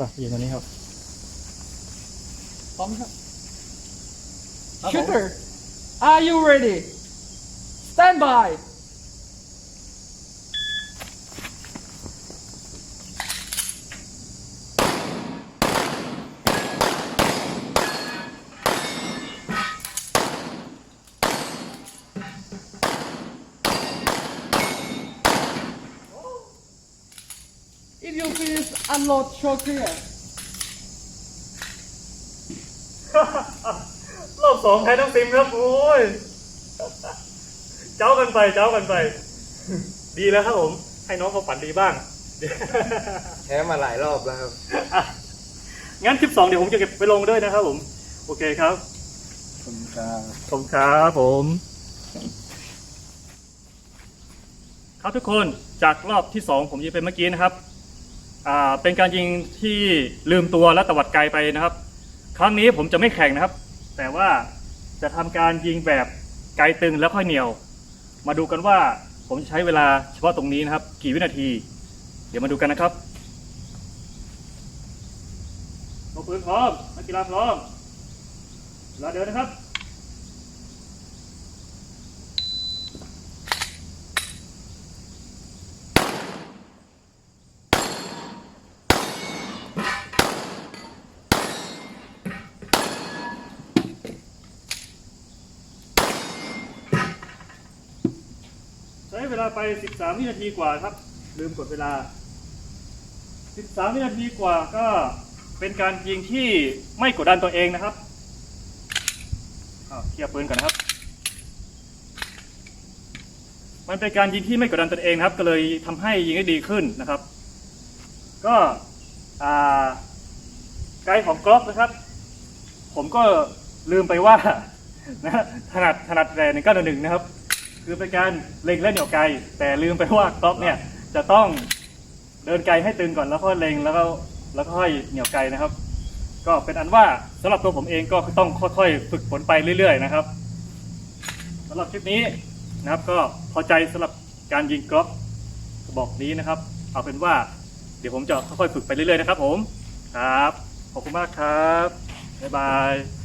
ไปยิงตัวนี้ครับพร้อมไหมครับครับผม Shooter are you ready stand by If you finish unload show clear รอบสองแพ้ต้องซิมครับโอ้ย เจ้ากันไปเจ้ากันไป ดีแล้วครับผม ให้น้องเขาฝันดีบ้าง แพ้มาหลายรอบแล้วครับอะงั้นคลิปสองเดี๋ยวผมจะเก็บไปลงด้วยนะครับผม โอเคครับขอบคุณครับ ขอบคุณครับผม ครับทุกคนจากรอบที่สองผมยิงไปเมื่อกี้นะครับอ่า เป็นการยิงที่ลืมตัวและตวัดไกลไปนะครับ ครั้งนี้ผมจะไม่แข่งนะครับ แต่ว่าจะทำการยิงแบบไกลตึงแล้วค่อยเหนียว มาดูกันว่าผมใช้เวลาเฉพาะตรงนี้นะครับ กี่วินาที เดี๋ยวมาดูกันนะครับลงปืนพร้อมนักกีฬาพร้อมเวลาเดินนะครับ เวลาไป 13 วินาทีกว่าครับ ลืมกดเวลา 13 วินาทีกว่าก็เป็นการยิงที่ไม่กดดันตัวเองนะครับเคลียร์ปืนก่อนนะครับ มันเป็นการยิงที่ไม่กดดันตัวเองนะครับ ก็เลยทำให้ยิงได้ดีขึ้นนะครับ ก็ไกด์ของกล็อกนะครับ ผมก็ลืมไปว่านะถนัดถนัดแต่หนึ่งเก้าหนึ่งนะครับ คือเป็นการเล็งและเหนี่ยวไกล แต่ลืมไปว่ากล็อกเนี่ยจะต้องเดินไกลให้ตึงก่อนแล้วค่อยเล็งแล้วก็แล้วก็ค่อยเหนี่ยวไกลนะครับ ก็เป็นอันว่าสำหรับตัวผมเองก็ต้องค่อยๆ ฝึกฝนไปเรื่อย ๆ นะครับสำหรับคลิปนี้นะครับ ก็พอใจสำหรับการยิงกล็อกกระบอกนี้นะครับ เอาเป็นว่าเดี๋ยวผมจะค่อยๆฝึกไปเรื่อยๆนะครับ ผมครับขอบคุณมากครับบ๊ายบาย